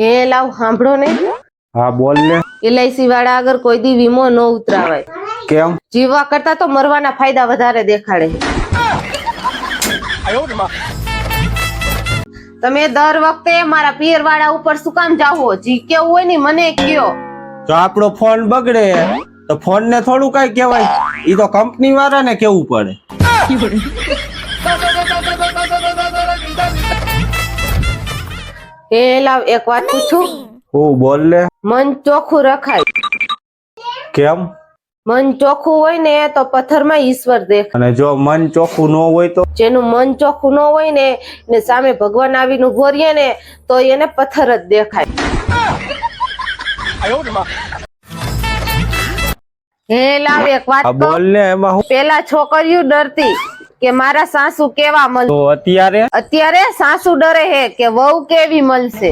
હે લાવ સાંભળો ને. હા બોલ ને. એલઆઈસી વાળા આગળ કોઈ દી વીમો ન ઉતરાવાય. કેમ? જીવવા કરતા તો મરવાના ફાયદા વધારે દેખાડે. તમે દર વખતે મારા પિયર વાળા ઉપર શું કામ જાઓ જી કેવું હોય ને મને કયો. તો આપણો ફોન બગડે તો ફોન ને થોડું કઈ કહેવાય. ઈ તો કંપની વાળા ને કેવું પડે. હે લાવ એક વાત પૂછું? હું બોલ લે મન ચોખ્ખું રખાય. કેમ? મન ચોખ્ખું હોય ને તો પથ્થરમાં ઈશ્વર દેખ અને જો મન ચોખ્ખું ન હોય તો? જેનું મન ચોખ્ખું ન હોય ને ને સામે ભગવાન આવીને ઊભો રહીએ ને તો એને પથ્થર જ દેખાય. હે લાવ એક વાત બોલ ને એમાં પેલા છોકરીઓ ડરતી. કે મારા સાસુ કેવા મળશે તો અત્યારે? અત્યારે સાસુ ડરે હે કે વહુ કેવી મળશે